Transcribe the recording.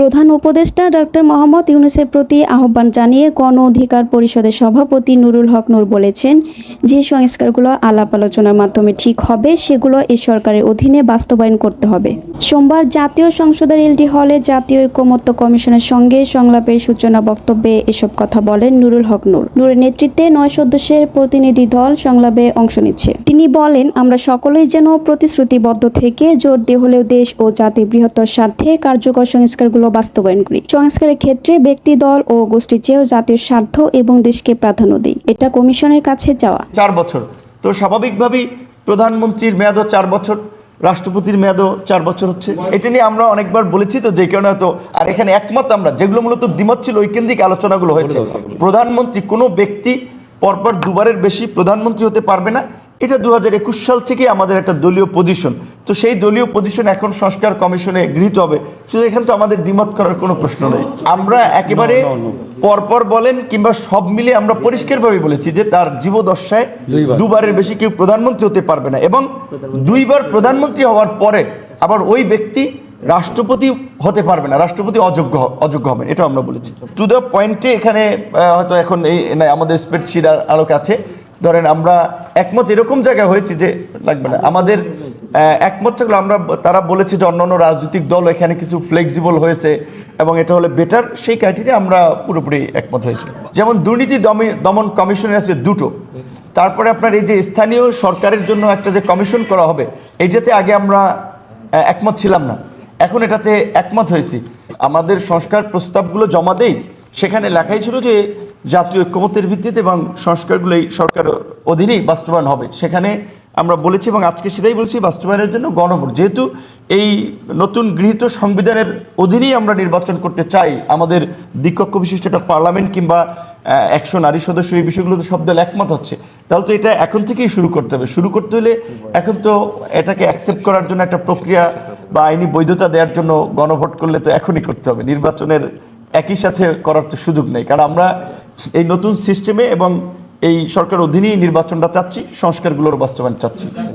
প্রধান উপদেষ্টা ডক্টর মোহাম্মদ ইউনুসের প্রতি আহ্বান জানিয়ে গণ অধিকার পরিষদের সভাপতি নুরুল হক নূর বলেছেন, যে সংস্কারগুলো আলাপ আলোচনার মাধ্যমে ঠিক হবে, সেগুলো এ সরকারের অধীনে বাস্তবায়ন করতে হবে। সোমবার জাতীয় সংসদের এলডি হলে জাতীয় ঐক্যমত্য কমিশনের সঙ্গে সংলাপের সূচনা বক্তব্যে এসব কথা বলেন নুরুল হক নূর। নূরের নেতৃত্বে নয় সদস্যের প্রতিনিধি দল সংলাপে অংশ নিচ্ছে। তিনি বলেন, আমরা সকলেই যেন প্রতিশ্রুতিবদ্ধ থেকে জোর দিয়ে হলেও দেশ ও জাতির বৃহত্তর স্বার্থে কার্যকর সংস্কারগুলো বাস্তবায়ন করি। সংস্কারের ক্ষেত্রে ব্যক্তি দল ও গোষ্ঠীর চেয়েও জাতীয় স্বার্থ এবং দেশকে প্রাধান্য দিই। এটা কমিশনের কাছে চাওয়া চার বছর। তো স্বাভাবিকভাবেই প্রধানমন্ত্রীর মেয়াদও চার বছর রাষ্ট্রপতির মেয়াদও চার বছর হচ্ছে। এটা নিয়ে আমরা অনেকবার বলেছি তো যে কারণে হয়তো আর এখানে একমত আমরা যেগুলো মূলত দ্বিমত ছিল ওই কেন্দ্রিক আলোচনাগুলো হয়েছে। প্রধানমন্ত্রী কোনো ব্যক্তি পরপর দুবারের বেশি প্রধানমন্ত্রী হতে পারবে না। এটা দু হাজার একুশ সাল থেকে আমাদের একটা দলীয় পজিশন তো সেই দলীয় পজিশন এখন সংস্কার কমিশনে গৃহীত হবে। শুধু এখানে তো আমাদের দ্বিমত করার কোনো প্রশ্ন নেই। আমরা একেবারে পরপর বলেন কিংবা সব মিলে আমরা পরিষ্কারভাবে বলেছি যে তার জীবদশায় দুবারের বেশি কেউ প্রধানমন্ত্রী হতে পারবে না এবং দুইবার প্রধানমন্ত্রী হওয়ার পরে আবার ওই ব্যক্তি রাষ্ট্রপতি হতে পারবে না রাষ্ট্রপতি অযোগ্য অযোগ্য হবেন এটা আমরা বলেছি। টু দ্য পয়েন্টে এখানে হয়তো এখন এই না, আমাদের স্প্রেডশিট আলোক আছে। ধরেন আমরা একমত এরকম জায়গায় হয়েছি যে লাগবে না। আমাদের একমত থাকলে আমরা, তারা বলেছে যে অন্যান্য রাজনৈতিক দল এখানে কিছু ফ্লেক্সিবল হয়েছে এবং এটা হলে বেটার সেই ক্রাইটেরিয়া আমরা পুরোপুরি একমত হয়েছি। যেমন দুর্নীতি দমি- দমন কমিশন আছে দুটো। তারপরে আপনার এই যে স্থানীয় সরকারের জন্য একটা যে কমিশন করা হবে এইটাতে আগে আমরা একমত ছিলাম না। এখন এটাতে একমত হয়েছি। আমাদের সংস্কার প্রস্তাবগুলো জমা দেই, সেখানে লেখাই ছিল যে জাতীয় ঐক্যমতের ভিত্তিতে এবং সংস্কারগুলো এই সরকার অধীনেই বাস্তবায়ন হবে। সেখানে আমরা বলেছি এবং আজকে সেটাই বলছি, বাস্তবায়নের জন্য গণভোট। যেহেতু এই নতুন গৃহীত সংবিধানের অধীনেই আমরা নির্বাচন করতে চাই, আমাদের দ্বিকক্ষ বিশিষ্ট একটা পার্লামেন্ট কিংবা একশো নারী সদস্য এই বিষয়গুলোতে সব দল একমত হচ্ছে। তাহলে তো এটা এখন থেকেই শুরু করতে হবে। শুরু করতে হলে এখন তো এটাকে অ্যাকসেপ্ট করার জন্য একটা প্রক্রিয়া বা আইনি বৈধতা দেওয়ার জন্য গণভোট করলে তো এখনই করতে হবে। নির্বাচনের একই সাথে করার তো সুযোগ নেই। কারণ আমরা এই নতুন সিস্টেমে এবং এই সরকার অধীনেই নির্বাচনটা চাচ্ছি সংস্কারগুলোর বাস্তবায়ন চাচ্ছি।